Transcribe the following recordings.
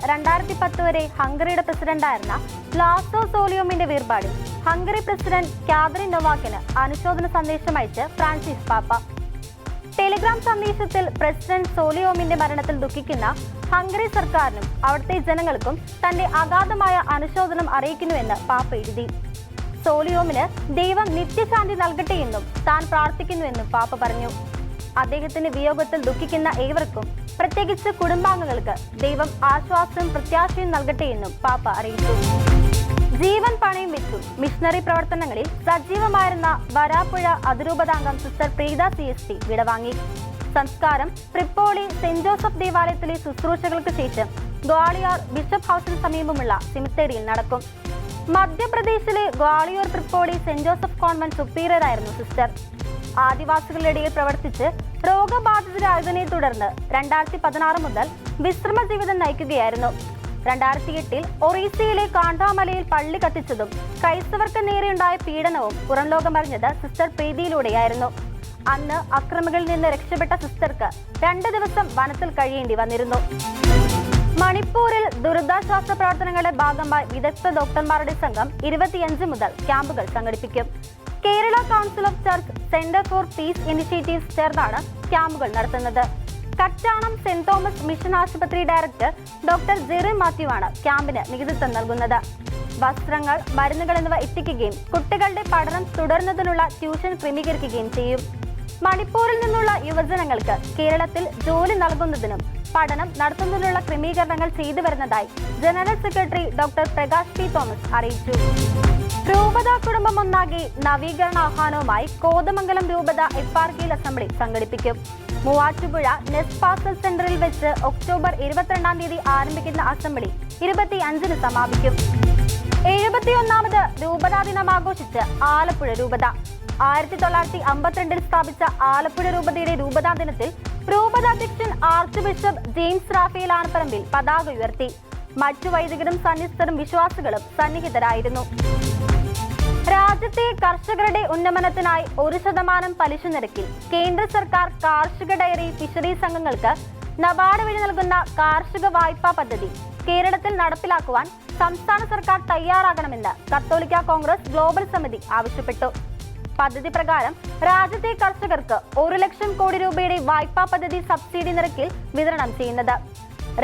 രണ്ടായിരത്തി പത്ത് വരെ ഹംഗറിയുടെ പ്രസിഡന്റായിരുന്ന ലാസോ സോലിയോമിന്റെ വേർപാടിൽ ഹംഗറി പ്രസിഡന്റ് കാതറിൻ നൊവാക്കിന് അനുശോചന സന്ദേശം അയച്ച് ഫ്രാൻസിസ് പാപ്പ. ടെലിഗ്രാം സന്ദേശത്തിൽ പ്രസിഡന്റ് സോലിയോമിന്റെ മരണത്തിൽ ദുഃഖിക്കുന്ന ഹംഗറി സർക്കാരിനും അവിടുത്തെ ജനങ്ങൾക്കും തന്റെ അഗാധമായ അനുശോചനം അറിയിക്കുന്നുവെന്ന് പാപ്പ എഴുതി. സോലിയോമിന് ദൈവം നിത്യശാന്തി നൽകട്ടെ എന്നും താൻ പ്രാർത്ഥിക്കുന്നുവെന്നും പാപ്പ പറഞ്ഞു. അദ്ദേഹത്തിന്റെ വിയോഗത്തിൽ ദുഃഖിക്കുന്ന ഏവർക്കും പ്രത്യേകിച്ച് കുടുംബാംഗങ്ങൾക്ക് ദൈവം ആശ്വാസവും പ്രത്യാശയും നൽകട്ടെ എന്നും പാപ്പ അറിയിച്ചു. ജീവൻ പണയം വെച്ചു മിഷണറി പ്രവർത്തനങ്ങളിൽ സജീവമായിരുന്ന Varapuzha അതിരൂപതാംഗം sister Preetha C S T വിടവാങ്ങി. സംസ്കാരം ട്രിപ്പോളി സെന്റ് ജോസഫ് ദേവാലയത്തിലെ ശുശ്രൂഷകൾക്ക് ശേഷം ഗ്വാളിയാർ ബിഷപ്പ് ഹൗസിന് സമീപമുള്ള സിമിത്തേരിയിൽ നടക്കും. മധ്യപ്രദേശിലെ Gwalior Tripoli saint Joseph convent സുപ്പീരിയറായിരുന്നു sister. ആദിവാസികളുടെ പ്രവർത്തിച്ച് രോഗബാധിതരായതിനെ തുടർന്ന് രണ്ടായിരത്തി പതിനാറ് മുതൽ വിശ്രമ ജീവിതം നയിക്കുകയായിരുന്നു. രണ്ടായിരത്തി എട്ടിൽ ഒറീസയിലെ കാണ്ടാമലയിൽ പള്ളി കത്തിച്ചതും ക്രൈസ്തവർക്ക് നേരെയുണ്ടായ പീഡനവും പുറം ലോകമറിഞ്ഞത് സിസ്റ്റർ പ്രീതിയിലൂടെയായിരുന്നു. അന്ന് അക്രമികളിൽ നിന്ന് രക്ഷപ്പെട്ട സിസ്റ്റർക്ക് രണ്ട് ദിവസം വനത്തിൽ കഴിയേണ്ടി വന്നിരുന്നു. മണിപ്പൂരിൽ ദുരിതാശ്വാസ പ്രവർത്തനങ്ങളുടെ ഭാഗമായി വിദഗ്ധ ഡോക്ടർമാരുടെ സംഘം ഇരുപത്തിയഞ്ച് മുതൽ ക്യാമ്പുകൾ സംഘടിപ്പിക്കും. Kerala council of church centre for peace initiatives ചേർന്നാണ് ക്യാമ്പുകൾ നടത്തുന്നത്. കച്ചാണം സെന്റ് തോമസ് മിഷൻ ആശുപത്രി ഡയറക്ടർ ഡോക്ടർ ജെറി മാത്യു ആണ് ക്യാമ്പിന് നേതൃത്വം നൽകുന്നത്. വസ്ത്രങ്ങൾ മരുന്നുകൾ എന്നിവ എത്തിക്കുകയും കുട്ടികളുടെ പഠനം തുടരുന്നതിനുള്ള ട്യൂഷൻ ക്രമീകരിക്കുകയും ചെയ്യും. മണിപ്പൂരിൽ നിന്നുള്ള യുവജനങ്ങൾക്ക് കേരളത്തിൽ ജോലി നൽകുന്നതിനും പഠനം നടത്തുന്നതിനുള്ള ക്രമീകരണങ്ങൾ ചെയ്തു വരുന്നതായി general secretary doctor Prakash P Thomas അറിയിച്ചു. രൂപത കുടുംബം ഒന്നാകെ നവീകരണ ആഹ്വാനവുമായി കോതമംഗലം രൂപത എഫ് എപ്പാർക്കിയിൽ അസംബ്ലി സംഘടിപ്പിക്കും. മൂവാറ്റുപുഴ നെസ് പാസൽ സെന്ററിൽ വെച്ച് ഒക്ടോബർ ഇരുപത്തിരണ്ടാം തീയതി ആരംഭിക്കുന്ന അസംബ്ലി ഇരുപത്തി അഞ്ചിന് സമാപിക്കും. എഴുപത്തിയൊന്നാമത് രൂപതാ ദിനം ആഘോഷിച്ച് ആലപ്പുഴ രൂപത. ആയിരത്തി തൊള്ളായിരത്തി അമ്പത്തിരണ്ടിൽ സ്ഥാപിച്ച ആലപ്പുഴ രൂപതയുടെ രൂപതാ ദിനത്തിൽ രൂപതാധ്യക്ഷൻ archbishop James Raphael Anaparambil പതാക ഉയർത്തി. മറ്റു വൈദികരും സന്നിസ്ഥരും വിശ്വാസികളും സന്നിഹിതരായിരുന്നു. രാജ്യത്തെ കർഷകരുടെ ഉന്നമനത്തിനായി ഒരു ശതമാനം പലിശ നിരക്കിൽ കേന്ദ്ര സർക്കാർ കാർഷിക ഡയറി ഫിഷറീസ് സംഘങ്ങൾക്ക് നബാർഡ് വഴി നൽകുന്ന കാർഷിക വായ്പാ പദ്ധതി കേരളത്തിൽ നടപ്പിലാക്കുവാൻ സംസ്ഥാന സർക്കാർ തയ്യാറാകണമെന്ന് കത്തോലിക്ക കോൺഗ്രസ് ഗ്ലോബൽ സമിതി ആവശ്യപ്പെട്ടു. പദ്ധതി പ്രകാരം രാജ്യത്തെ കർഷകർക്ക് ഒരു ലക്ഷം കോടി രൂപയുടെ വായ്പാ പദ്ധതി സബ്സിഡി നിരക്കിൽ വിതരണം ചെയ്യുന്നത്.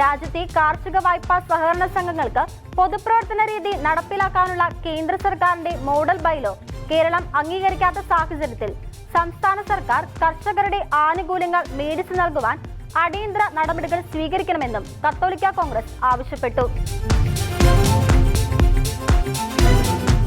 രാജ്യത്തെ കാർഷിക വായ്പാ സഹകരണ സംഘങ്ങൾക്ക് പൊതുപ്രവർത്തന രീതി നടപ്പിലാക്കാനുള്ള കേന്ദ്ര സർക്കാരിന്റെ മോഡൽ ബൈലോ കേരളം അംഗീകരിക്കാത്ത സാഹചര്യത്തിൽ സംസ്ഥാന സർക്കാർ കർഷകരുടെ ആനുകൂല്യങ്ങൾ മേടിച്ചു നൽകുവാൻ അടിയന്തര നടപടികൾ സ്വീകരിക്കണമെന്നും കത്തോലിക്ക കോൺഗ്രസ് ആവശ്യപ്പെട്ടു.